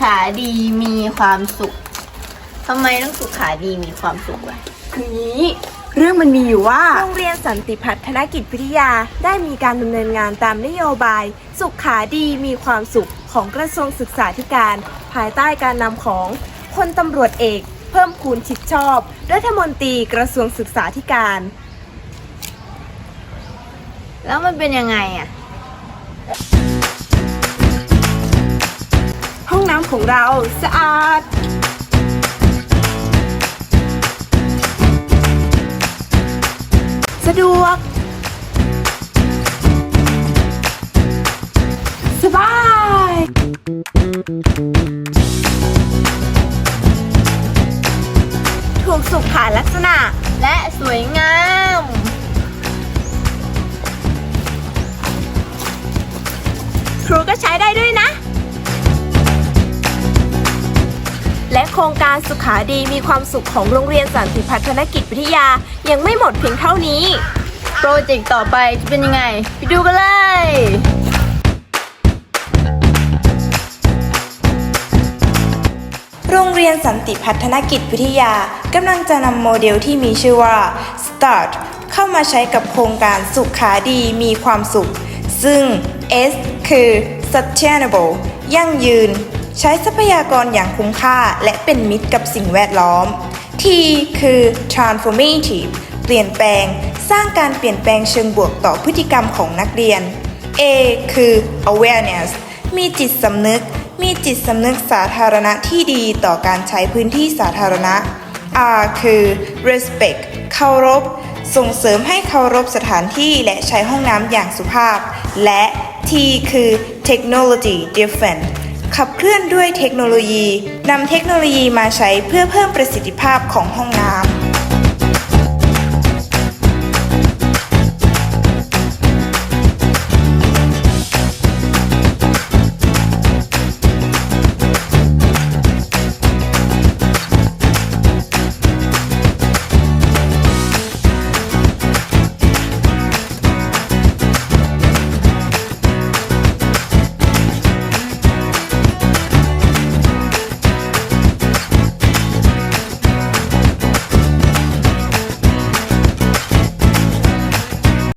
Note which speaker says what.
Speaker 1: ขาดีมีความสุขทำไมต้องสุขาดีมีความสุขวะ
Speaker 2: คืองี้ เรื่องมันมีอยู่ว่า
Speaker 3: โรงเรียนสันติพัฒนกิจวิทยาได้มีการดำเนินงานตามนโยบาย สุขขาดีมีความสุขของกระทรวงศึกษาธิการ ภายใต้การนำของพลตำรวจเอก เพิ่มพูนชิดชอบรัฐมนตรีกระทรวงศึกษาธิการ
Speaker 1: แล้วมันเป็นยังไงอะ
Speaker 3: ห้อง น้ำของเราสะอาด สะดวก สบาย ถูกสุขขาลักษณะ
Speaker 1: และสวยงาม
Speaker 3: ครูก็ใช้ได้ด้วยนะ โครงการสุขาดีมีความสุขของโรงเรียนสันติพัฒนกิจวิทยา ยังไม่หมดเพียงเท่านี้
Speaker 1: โปรเจกต์ต่อไปจะเป็นยังไง ไปดูกันเลย
Speaker 4: โรงเรียนสันติพัฒนกิจวิทยากำลังจะนำโมเดลที่มีชื่อว่า START เข้ามาใช้กับโครงการสุขาดีมีความสุข ซึ่ง S คือ sustainable ยั่งยืน ใช้ทรัพยากรอย่างคุ้มค่าและเป็นมิตรกับสิ่งแวดล้อม T คือ transformative เปลี่ยนแปลง สร้างการเปลี่ยนแปลงเชิงบวกต่อพฤติกรรมของนักเรียน A คือ awareness มีจิตสำนึก มีจิตสำนึกสาธารณะที่ดีต่อการใช้พื้นที่สาธารณะ R คือ respect เคารพ ส่งเสริมให้เคารพสถานที่และใช้ห้องน้ำอย่างสุภาพ และ T คือ technology different ขับเคลื่อนด้วยเทคโนโลยีนำเทคโนโลยีมาใช้เพื่อเพิ่มประสิทธิภาพของห้องน้ำ